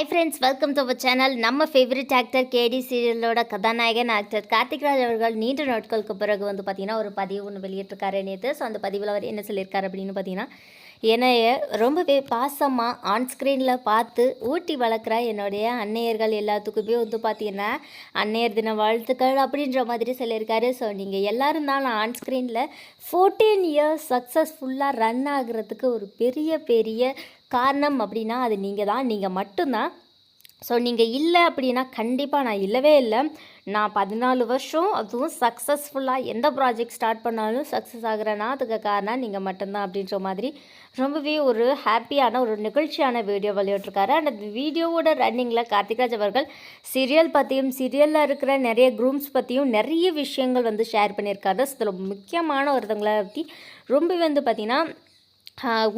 Hi friends welcome to our channel நம்ம favourite actor கேடி சீரியலோட கதாநாயகன் ஆக்டர் கார்த்திக் ராஜ் அவர்கள் நீண்ட நாட்களுக்கு பிறகு வந்து பார்த்திங்கன்னா ஒரு பதிவு ஒன்று வெளியிட்டிருக்காரு நேற்று ஸோ அந்த பதிவில் அவர் என்ன சொல்லியிருக்காரு அப்படின்னு பார்த்தீங்கன்னா என்னைய ரொம்பவே பாசமாக ஆன்ஸ்க்ரீனில் பார்த்து ஊட்டி வளர்க்குற என்னுடைய அன்னையர்கள் எல்லாத்துக்குமே வந்து பார்த்தீங்கன்னா அன்னையர் தின வாழ்த்துக்கள் அப்படின்ற மாதிரி சொல்லியிருக்காரு. ஸோ நீங்கள் எல்லாரும் தான் நான் ஆன்ஸ்க்ரீனில் ஃபோர்டீன் இயர்ஸ் சக்ஸஸ்ஃபுல்லாக ரன் ஆகுறதுக்கு ஒரு பெரிய பெரிய காரணம் அப்படின்னா அது நீங்கள் தான் நீங்கள் மட்டும்தான். ஸோ நீங்கள் இல்லை அப்படின்னா கண்டிப்பாக நான் இல்லவே இல்லை. நான் பதினாலு வருஷம் அதுவும் சக்ஸஸ்ஃபுல்லாக எந்த ப்ராஜெக்ட் ஸ்டார்ட் பண்ணாலும் சக்ஸஸ் ஆகிறேன்னா அதுக்கு காரணம் நீங்கள் மட்டும்தான் அப்படின்ற மாதிரி ரொம்பவே ஒரு ஹாப்பியான ஒரு நிகழ்ச்சியான வீடியோ வெளியிட்ருக்காரு அண்ட் அந்த வீடியோவோட ரன்னிங்கில் கார்த்திக்ராஜ் அவர்கள் சீரியல் பற்றியும் சீரியலில் இருக்கிற நிறைய குரூம்ஸ் பற்றியும் நிறைய விஷயங்கள் வந்து ஷேர் பண்ணியிருக்காரு. இதில் முக்கியமான ஒருத்தவங்களை பற்றி ரொம்ப வந்து பார்த்திங்கன்னா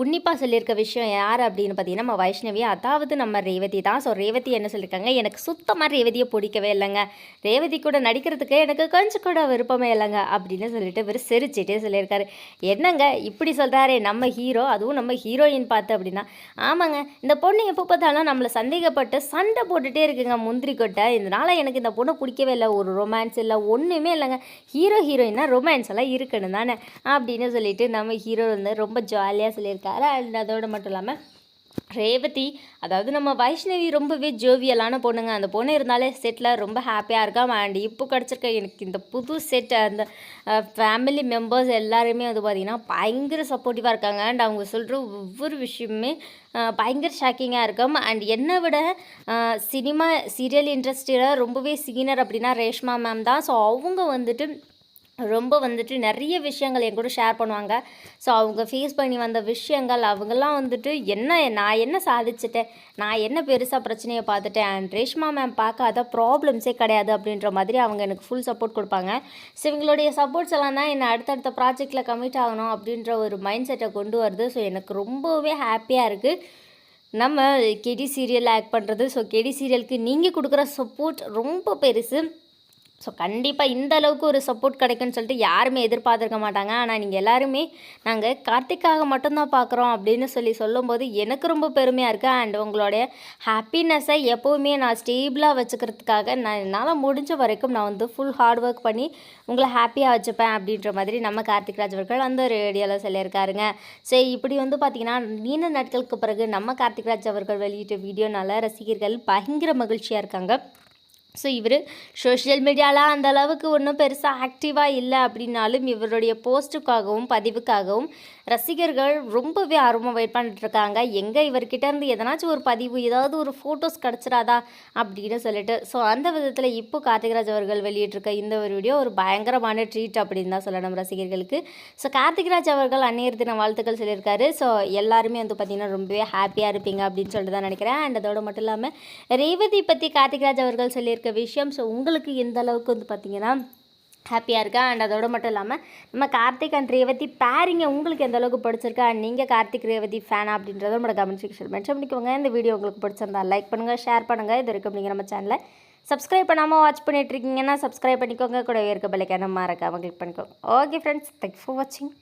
உன்னிப்பாக சொல்லியிருக்க விஷயம் யார் அப்படின்னு பார்த்தீங்கன்னா நம்ம வைஷ்ணவி. அதாவது நம்ம ரேவதி தான். ஸோ ரேவதி என்ன சொல்லியிருக்காங்க? எனக்கு சுத்தமாக ரேவதியை பிடிக்கவே இல்லைங்க. ரேவதி கூட நடிக்கிறதுக்கு எனக்கு கொஞ்சம் கூட விருப்பமே இல்லைங்க அப்படின்னு சொல்லிட்டு இவர் சிரிச்சிட்டே சொல்லியிருக்காரு. என்னங்க இப்படி சொல்கிறாரே நம்ம ஹீரோ அதுவும் நம்ம ஹீரோயின் பார்த்து அப்படின்னா. ஆமாங்க. இந்த பொண்ணு எப்போ பார்த்தாலும் நம்மளை சந்தேகப்பட்டு சண்டை போட்டுகிட்டே இருக்குங்க முந்திரி கொட்டை. இதனால் எனக்கு இந்த பொண்ணு பிடிக்கவே இல்லை. ஒரு ரொமான்ஸ் இல்லை ஒன்றுமே இல்லைங்க. ஹீரோ ஹீரோயின்னா ரொமான்ஸ் எல்லாம் இருக்கணும் தானே அப்படின்னு சொல்லிட்டு நம்ம ஹீரோ வந்து ரொம்ப ஜாலியாக சொல்லியிருக்காரு. அண்ட் அதோடு மட்டும் இல்லாமல் ரேவதி அதாவது நம்ம வைஷ்ணவி ரொம்பவே ஜோவியலான பொண்ணுங்க. அந்த பொண்ணு இருந்தாலே செட்டில் ரொம்ப ஹாப்பியாக இருக்கா? அண்ட் இப்போ கிடச்சிருக்க எனக்கு இந்த புது செட் அந்த ஃபேமிலி மெம்பர்ஸ் எல்லாருமே வந்து பார்த்திங்கன்னா பயங்கர சப்போர்ட்டிவாக இருக்காங்க. அண்ட் அவங்க சொல்கிற ஒவ்வொரு விஷயமுமே பயங்கர ஷாக்கிங்காக இருக்கும் அண்ட் என்னை விட சினிமா சீரியல் இண்டஸ்ட்ரியில் ரொம்பவே சீனியர் அப்படின்னா ரேஷ்மா மேம் தான். ஸோ அவங்க வந்துட்டு ரொம்ப வந்துட்டு நிறைய விஷயங்கள் என் கூட ஷேர் பண்ணுவாங்க. ஸோ அவங்க ஃபேஸ் பண்ணி வந்த விஷயங்கள் அவங்கெல்லாம் வந்துட்டு என்ன நான் என்ன சாதிச்சிட்டேன்? நான் என்ன பெருசாக பிரச்சனையை பார்த்துட்டேன்? அண்ட் ரேஷ்மா மேம் பார்க்காத ப்ராப்ளம்ஸே கிடையாது அப்படின்ற மாதிரி அவங்க எனக்கு ஃபுல் சப்போர்ட் கொடுப்பாங்க. ஸோ இவங்களுடைய சப்போர்ட்ஸ் எல்லாம் தான் என்னை அடுத்தடுத்த ப்ராஜெக்டில் கமிட் ஆகணும் அப்படின்ற ஒரு மைண்ட் செட்டை கொண்டு வருது. ஸோ எனக்கு ரொம்பவே ஹாப்பியாக இருக்குது நம்ம கெடி சீரியல் ஆக்ட் பண்ணுறது ஸோ கெடி சீரியலுக்கு நீங்கள் கொடுக்குற சப்போர்ட் ரொம்ப பெருசு. ஸோ கண்டிப்பாக இந்த அளவுக்கு ஒரு சப்போர்ட் கிடைக்குன்னு சொல்லிட்டு யாருமே எதிர்பார்த்துருக்க மாட்டாங்க. ஆனால் நீங்கள் எல்லாருமே நாங்கள் கார்த்திக்காக மட்டும்தான் பார்க்குறோம் அப்படின்னு சொல்லி சொல்லும்போது எனக்கு ரொம்ப பெருமையாக இருக்குது அண்ட் உங்களுடைய ஹாப்பினஸ்ஸை எப்போவுமே நான் ஸ்டேபிளாக வச்சுக்கிறதுக்காக நான் என்னால் முடிஞ்ச வரைக்கும் நான் வந்து ஃபுல் ஹார்ட் ஒர்க் பண்ணி உங்களை ஹாப்பியாக வச்சுப்பேன் அப்படின்ற மாதிரி நம்ம கார்த்திக் ராஜ் அவர்கள் அந்த ரேடியோவில் சொல்லியிருக்காருங்க. சரி இப்படி வந்து பார்த்திங்கன்னா நீண்ட நாட்களுக்கு பிறகு நம்ம கார்த்திக் ராஜ் அவர்கள் வெளியிட்ட வீடியோனால ரசிகர்கள் பயங்கர மகிழ்ச்சியாக இருக்காங்க. ஸோ இவர் சோஷியல் மீடியாலாம் அந்த அளவுக்கு ஒன்றும் பெருசாக ஆக்டிவாக இல்லை அப்படின்னாலும் இவருடைய போஸ்ட்டுக்காகவும் பதிவுக்காகவும் ரசிகர்கள் ரொம்பவே ஆர்வமாக வெயிட் பண்ணிட்டுருக்காங்க எங்கே இவர்கிட்ட இருந்து எதனாச்சும் ஒரு பதிவு ஏதாவது ஒரு ஃபோட்டோஸ் கிடச்சிடாதா அப்படின்னு சொல்லிட்டு. ஸோ அந்த விதத்தில் இப்போ கார்த்திகராஜ் அவர்கள் வெளியிட்டிருக்க இந்த ஒரு வீடியோ ஒரு பயங்கரமான ட்ரீட் அப்படின்னு தான் சொல்லணும் ரசிகர்களுக்கு. ஸோ கார்த்திகராஜ் அவர்கள் அன்னையர் தின வாழ்த்துக்கள் சொல்லியிருக்காரு. ஸோ எல்லாருமே வந்து பார்த்திங்கன்னா ரொம்பவே ஹாப்பியாக இருப்பீங்க அப்படின்னு சொல்லிட்டு தான் நினைக்கிறேன். அண்ட் அதோடு மட்டும் இல்லாமல் ரேவதி பற்றி கார்த்திகராஜ் அவர்கள் சொல்லியிருக்காரு இருக்க விஷயம். ஸோ உங்களுக்கு எந்த அளவுக்கு வந்து பார்த்தீங்கன்னா ஹாப்பியாக இருக்கா? அண்ட் அதோடு மட்டும் இல்லாமல் நம்ம கார்த்திக் அண்ட் ரேவதி பேரிங்க உங்களுக்கு எந்த அளவுக்கு பிடிச்சிருக்கா? அண்ட் நீங்கள் கார்த்திக் ரேவதி ஃபேனா அப்படின்றத நம்ம கமெண்ட் செக்ஷன் மென்ஷன் பண்ணிக்கோங்க. இந்த வீடியோ உங்களுக்கு பிடிச்சிருந்தா லைக் பண்ணுங்கள் ஷேர் பண்ணுங்கள் இது வரைக்கும் நீங்கள் நம்ம சேனலை சப்ஸ்கிரைப் பண்ணாமல் வாட்ச் பண்ணிட்டு இருக்கீங்கன்னா சப்ஸ்கிரைப் பண்ணிக்கோங்க. கூட இருக்க பிள்ளைக்கான மறக்காமல் கிளிக் பண்ணிக்கோங்க. ஓகே ஃப்ரெண்ட்ஸ் தேங்க்ஸ் ஃபார் வாட்சிங்